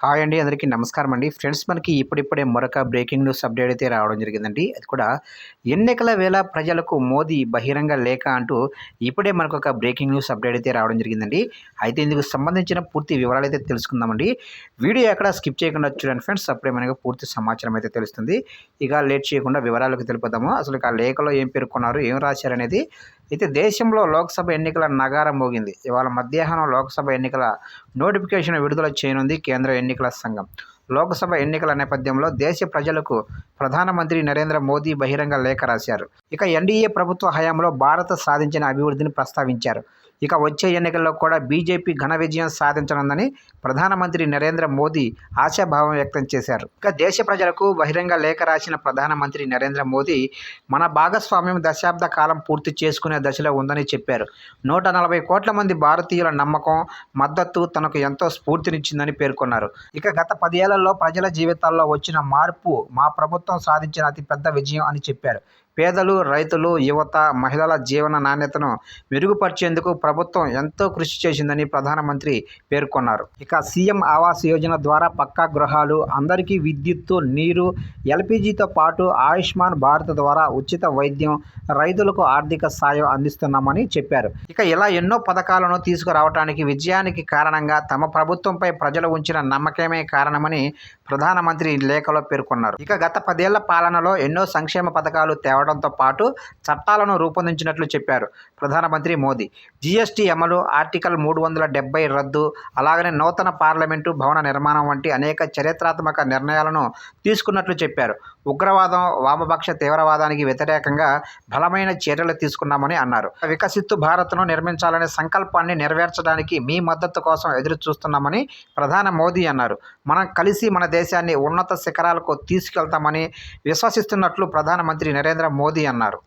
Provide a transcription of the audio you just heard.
Hi అండి అందరికీ నమస్కారం అండి. ఫ్రెండ్స్ మనకి ఇప్పుడిప్పుడే మరొక బ్రేకింగ్ న్యూస్ అప్డేట్ అయితే రావడం జరిగిందండి. అది కూడా ఎన్నికల వేళ ప్రజలకు మోదీ బహిరంగ లేఖ అంటూ ఇప్పుడే మనకు ఒక బ్రేకింగ్ న్యూస్ అప్డేట్ అయితే రావడం జరిగిందండి. అయితే ఇందుకు సంబంధించిన పూర్తి వివరాలు అయితే తెలుసుకుందామండి. వీడియో ఎక్కడ స్కిప్ చేయకుండా చూడండి ఫ్రెండ్స్. అప్పుడే మనకు పూర్తి సమాచారం అయితే తెలుస్తుంది. ఇక లేట్ చేయకుండా వివరాలకు తెలుపుదాము అసలు ఆ లేఖలో ఏం పేర్కొన్నారు ఏం రాశారనేది అయితే దేశంలో లోక్సభ ఎన్నికల నగారం మోగింది. ఇవాళ మధ్యాహ్నం లోక్సభ ఎన్నికల నోటిఫికేషన్ విడుదల చేయనుంది కేంద్ర ఎన్నికల సంఘం. లోక్సభ ఎన్నికల నేపథ్యంలో దేశ ప్రజలకు ప్రధానమంత్రి నరేంద్ర మోదీ బహిరంగ లేఖ రాశారు. ఇక ఎన్డీఏ ప్రభుత్వ హయాంలో భారత్ సాధించిన అభివృద్ధిని ప్రస్తావించారు. ఇక వచ్చే ఎన్నికల్లో కూడా బీజేపీ ఘన విజయం సాధించనుందని ప్రధానమంత్రి నరేంద్ర మోదీ ఆశాభావం వ్యక్తం చేశారు. ఇక దేశ ప్రజలకు బహిరంగ లేఖ రాసిన ప్రధానమంత్రి నరేంద్ర మోదీ మన భాగస్వామ్యం దశాబ్ద కాలం పూర్తి చేసుకునే దశలో ఉందని చెప్పారు. నూట నలభై కోట్ల మంది భారతీయుల నమ్మకం మద్దతు తనకు ఎంతో స్ఫూర్తినిచ్చిందని పేర్కొన్నారు. ఇక గత పదేళ్ళలో ప్రజల జీవితాల్లో వచ్చిన మార్పు మా ప్రభుత్వం సాధించిన అతిపెద్ద విజయం అని చెప్పారు. పేదలు రైతులు యువత మహిళల జీవన నాణ్యతను మెరుగుపరిచేందుకు ప్రభుత్వం ఎంతో కృషి చేసిందని ప్రధానమంత్రి పేర్కొన్నారు. ఇక సీఎం ఆవాస్ యోజన ద్వారా పక్కా గృహాలు అందరికీ విద్యుత్తు నీరు ఎల్పిజితో పాటు ఆయుష్మాన్ భారత్ ద్వారా ఉచిత వైద్యం రైతులకు ఆర్థిక సాయం అందిస్తున్నామని చెప్పారు. ఇక ఇలా ఎన్నో పథకాలను తీసుకురావడానికి విజయానికి కారణంగా తమ ప్రభుత్వంపై ప్రజలు ఉంచిన నమ్మకమే కారణమని ప్రధానమంత్రి లేఖలో పేర్కొన్నారు. ఇక గత పదేళ్ళ పాలనలో ఎన్నో సంక్షేమ పథకాలు తేవడంతో పాటు చట్టాలను రూపొందించినట్లు చెప్పారు ప్రధానమంత్రి మోదీ. జీఎస్టీ అమలు ఆర్టికల్ మూడు వందల డెబ్బై రద్దు అలాగనే నూతన పార్లమెంటు భవన నిర్మాణం వంటి అనేక చరిత్రాత్మక నిర్ణయాలను తీసుకున్నట్లు చెప్పారు. ఉగ్రవాదం వామపక్ష తీవ్రవాదానికి వ్యతిరేకంగా బలమైన చర్యలు తీసుకున్నామని అన్నారు. వికసిత్తు భారత్ను నిర్మించాలనే సంకల్పాన్ని నెరవేర్చడానికి మీ మద్దతు కోసం ఎదురు చూస్తున్నామని ప్రధాని మోదీ అన్నారు. మనం కలిసి మన దేశాన్ని ఉన్నత శిఖరాలకు తీసుకెళ్తామని విశ్వసిస్తున్నట్లు ప్రధానమంత్రి నరేంద్ర మోదీ అన్నారు.